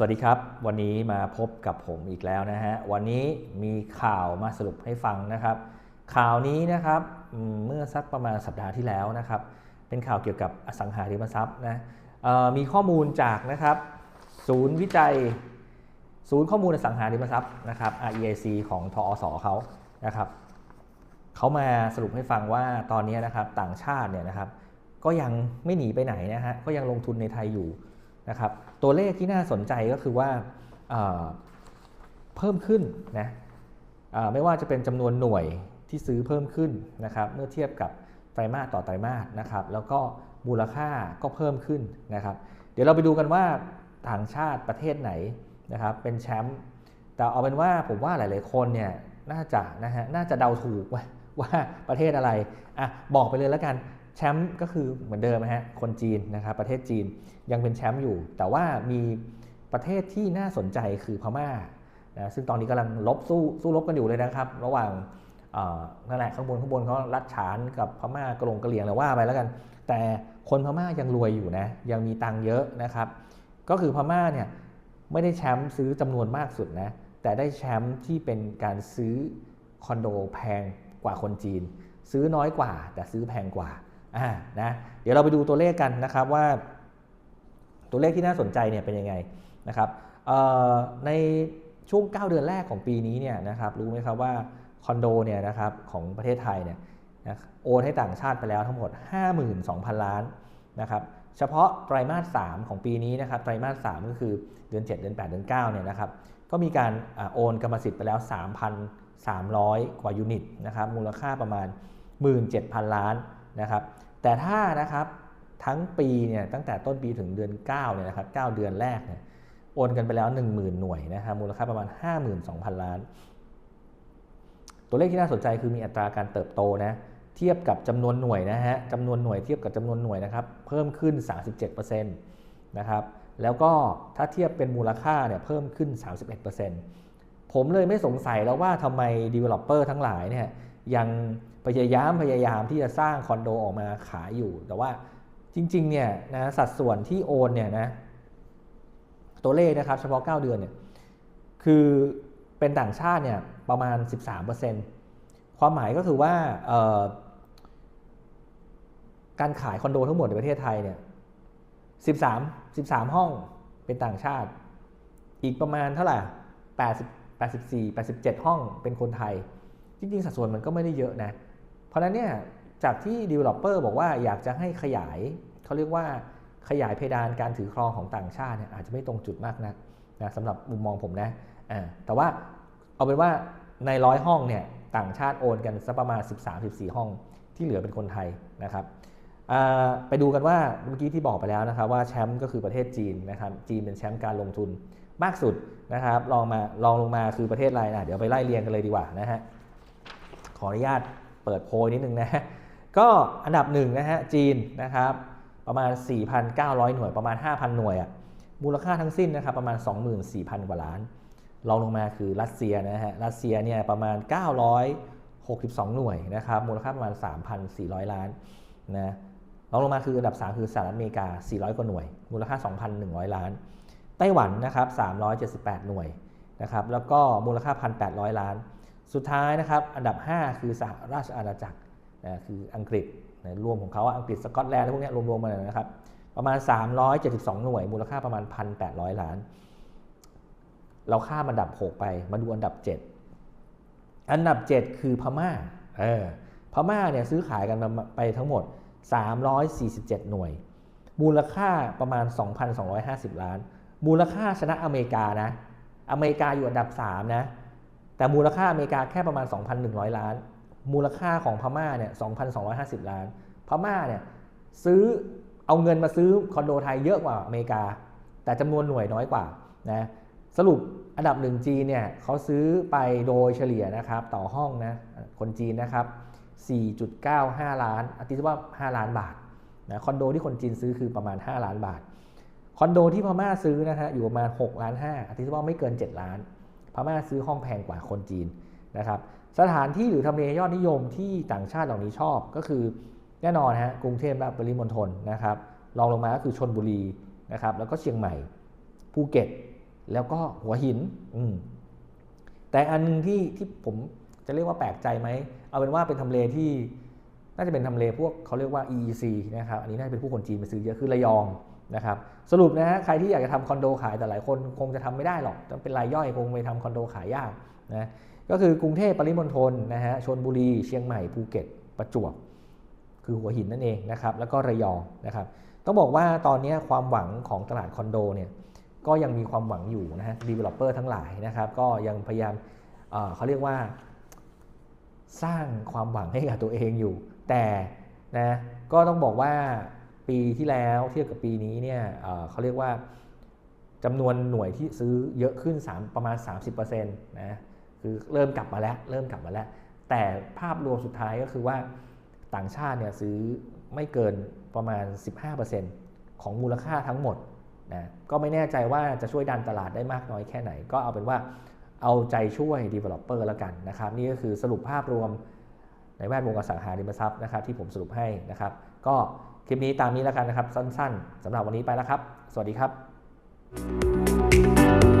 สวัสดีครับ วันนี้มาพบกับผมอีกแล้วนะฮะ วันนี้มีข่าวมาสรุปให้ฟังนะครับ ข่าวนี้นะครับเมื่อสักประมาณสัปดาห์ที่แล้วนะครับ เป็นข่าวเกี่ยวกับอสังหาริมทรัพย์นะมีข้อมูลจากนะครับ ศูนย์วิจัย ศูนย์ข้อมูลอสังหาริมทรัพย์นะครับ REIC ของทอสเขานะครับเขามาสรุปให้ฟังว่าตอนนี้นะครับต่างชาติเนี่ยนะครับ ก็ยังไม่หนีไปไหนนะฮะก็ยังลงทุนในไทยอยู่ นะครับ ตัวเลขที่น่าสนใจก็คือว่าเพิ่มขึ้นนะไม่ว่าจะเป็นจำนวนหน่วยที่ซื้อเพิ่มขึ้นนะครับ เมื่อเทียบกับไตรมาสต่อไตรมาสนะครับ แล้วก็มูลค่าก็เพิ่มขึ้นนะครับ เดี๋ยวเราไปดูกันว่าต่างชาติประเทศไหนนะครับ เป็นแชมป์แต่เอาเป็นว่าผมว่าหลาย ๆ คนเนี่ยน่าจะนะฮะน่าจะเดาถูกว่าว่าประเทศอะไรอะบอกไปเลยแล้วกัน แชมป์ก็คือเหมือนเดิมนะฮะคนจีนนะครับประเทศจีนยังเป็นแชมป์อยู่ แต่ว่ามีประเทศที่น่าสนใจคือพม่านะซึ่งตอนนี้กำลังลบสู้สู้รบกันอยู่เลยนะครับ ระหว่างนั่นแหละข้างบนข้างบนเขารัดฉานกับพม่ากระลงกระเหลี่ยงแล้วว่าไปแล้วกัน แต่คนพม่ายังรวยอยู่นะยังมีตังเยอะนะครับ ก็คือพม่าเนี่ยไม่ได้แชมป์ซื้อจำนวนมากสุดนะแต่ได้แชมป์ที่เป็นการซื้อคอนโดแพงกว่าคนจีน ซื้อน้อยกว่า แต่ซื้อแพงกว่า อ่านะเดี๋ยวเราไปดูตัวเลขกันนะครับว่า ตัวเลขที่น่าสนใจเนี่ยเป็นยังไงนะครับในช่วง 9 เดือนแรกของปีนี้เนี่ยนะครับรู้ไหมครับว่าคอนโดเนี่ยนะครับของประเทศไทยเนี่ยนะโอนให้ต่างชาติไปแล้วทั้งหมด 52,000 ล้านนะครับเฉพาะไตรมาส 3 ของปีนี้นะครับไตรมาส 3 ก็คือเดือน 7 เดือน 8 เดือน 9 เนี่ยนะครับก็มีการอโอนกรรมสิทธิ์ไปแล้ว 3,300 กว่ายูนิตนะครับมูลค่าประมาณ 17,000 ล้าน นะครับ แต่ถ้านะครับทั้งปีเนี่ยตั้งแต่ต้นปีถึงเดือน9เนี่ยนะครับ9เดือนแรกเนี่ยโอนกันไปแล้ว 10,000 หน่วยนะครับมูลค่าประมาณ 52,000 ล้าน ตัวเลขที่น่าสนใจคือมีอัตราการเติบโตนะเทียบกับจำนวนหน่วยนะฮะจำนวนหน่วยเทียบกับจำนวนหน่วยนะครับเพิ่มขึ้น 37%นะครับแล้วก็ถ้าเทียบเป็นมูลค่าเนี่ยเพิ่มขึ้น 31%ผมเลยไม่สงสัยแล้วว่าทำไม developer ทั้งหลายเนี่ย ยังพยายามพยายามที่จะสร้างคอนโดออกมาขายอยู่ แต่ว่าจริงๆเนี่ยนะสัดส่วนที่โอนเนี่ยนะตัวเลขนะครับเฉพาะ 9 เดือนเนี่ยคือเป็นต่างชาติเนี่ยประมาณ 13%ความหมายก็คือว่าการขายคอนโดทั้งหมดในประเทศไทยเนี่ย13 13 ห้องเป็นต่างชาติ อีกประมาณเท่าไหร่ 80 84 87 ห้องเป็นคนไทย จริงๆ สัดส่วนมันก็ไม่ได้เยอะนะ เพราะนั้นเนี่ยจากที่ developer บอกว่าอยากจะให้ขยายเขาเรียกว่าขยายเพดานการถือครองของต่างชาติเนี่ยอาจจะไม่ตรงจุดมากนักนะสำหรับมุมมองผมนะอ่าแต่ว่าเอาเป็นว่าในร้อยห้องเนี่ยต่างชาติโอนกันสักประมาณ 13-14 ห้องที่เหลือเป็นคนไทยนะครับไปดูกันว่าเมื่อกี้ที่บอกไปแล้วนะครับว่าแชมป์ก็คือประเทศจีนนะครับจีนเป็นแชมป์การลงทุนมากสุดนะครับลองมาลองลงมาคือประเทศอะไรนะเดี๋ยวไปไล่เรียงกันเลยดีกว่านะฮะ ขออนุญาตเปิดโพยนิดนึงนะก็อันดับหนึ่งนะฮะจีนนะครับประมาณ 4,900 หน่วยประมาณ 5,000 หน่วยอะมูลค่าทั้งสิ้นนะครับประมาณ 24,000 กว่าล้านรองลงมาคือรัสเซียนะฮะรัสเซียเนี่ยประมาณ 962 หน่วยนะครับมูลค่าประมาณ 3,400 ล้านนะรองลงมาคืออันดับ 3 คือสหรัฐอเมริกา 400 กว่าหน่วย มูลค่า 2,100 ล้าน ไต้หวันนะครับ 378 หน่วยนะครับแล้วก็มูลค่า 1,800 ล้าน สุดท้ายนะครับอันดับ 5 คือสหราชอาณาจักรนะคืออังกฤษนะรวมของเขาอังกฤษสกอตแลนด์และพวกนี้รวมๆมาเลยนะครับ ประมาณ 372 หน่วย มูลค่าประมาณ 1,800 ล้าน เราข้ามอันดับ 6 ไปมาดูอันดับ 7 อันดับ 7 คือพม่าเออพม่าเนี่ยซื้อขายกันไปทั้งหมด 347 หน่วย มูลค่าประมาณ 2,250 ล้าน มูลค่าชนะอเมริกานะอเมริกาอยู่อันดับ 3 นะ แต่มูลค่าอเมริกาแค่ประมาณ 2,100 ล้าน มูลค่าของพม่าเนี่ย 2,250 ล้าน พม่าเนี่ยซื้อเอาเงินมาซื้อคอนโดไทยเยอะกว่าอเมริกา แต่จำนวนหน่วยน้อยกว่านะสรุปอันดับหนึ่งจีนเนี่ยเขาซื้อไปโดยเฉลี่ยนะครับต่อห้องนะคนจีนนะครับ 4.95 ล้านอาทิตย์ว่า 5 ล้านบาทนะคอนโดที่คนจีนซื้อคือประมาณ 5 ล้านบาท คอนโดที่พม่าซื้อนะฮะอยู่ประมาณ6ล้าน5อาทิตย์ว่าไม่เกิน 7 ล้าน ม่าซื้อห้องแพงกว่าคนจีนนะครับสถานที่หรือทำเลยอดนิยมที่ต่างชาติเหล่านี้ชอบก็คือแน่นอนฮะกรุงเทพและปริมณฑลนะครับรองลงมาก็คือชนบุรีนะครับแล้วก็เชียงใหม่ภูเก็ต แล้วก็หัวหินอืมแต่อันหนึงที่ที่ผมจะเรียกว่าแปลกใจไหมเอาเป็นว่าเป็นทำเลที่น่าจะเป็นทำเลพวกเขาเรียกว่า EEC นะครับอันนี้น่าจะเป็นผู้คนจีนไปซื้อเยอะคือระยอง นะครับสรุปนะฮะใครที่อยากจะทำคอนโดขายแต่หลายคนคงจะทำไม่ได้หรอกต้องเป็นรายย่อยคงไปทำคอนโดขายยากนะก็คือกรุงเทพปริมณฑลนะฮะชนบุรีเชียงใหม่ภูเก็ตประจวบคือหัวหินนั่นเองนะครับแล้วก็ระยองนะครับต้องบอกว่าตอนนี้ความหวังของตลาดคอนโดเนี่ยก็ยังมีความหวังอยู่นะฮะ developer ทั้งหลายนะครับก็ยังพยายามเเขาเรียกว่า สร้างความหวังให้กับตัวเองอยู่ แต่นะก็ต้องบอกว่า ปีที่แล้วเทียบกับปีนี้เนี่ยเขาเรียกว่าจำนวนหน่วยที่ซื้อเยอะขึ้น 3 ประมาณ 30%นะคือเริ่มกลับมาแล้ว เริ่มกลับมาแล้ว แต่ภาพรวมสุดท้ายก็คือว่าต่างชาติเนี่ยซื้อไม่เกินประมาณ 15%ของมูลค่าทั้งหมดนะก็ไม่แน่ใจว่าจะช่วยดันตลาดได้มากน้อยแค่ไหน ก็เอาเป็นว่าเอาใจช่วย Developer แล้วกันนะครับนี่ก็คือสรุปภาพรวมในแวดวงอสังหาริมทรัพย์นะครับที่ผมสรุปให้นะครับ ก็ คลิปนี้ตามนี้แล้วกันนะครับ สั้น ๆสำหรับวันนี้ไปแล้วครับ สวัสดีครับ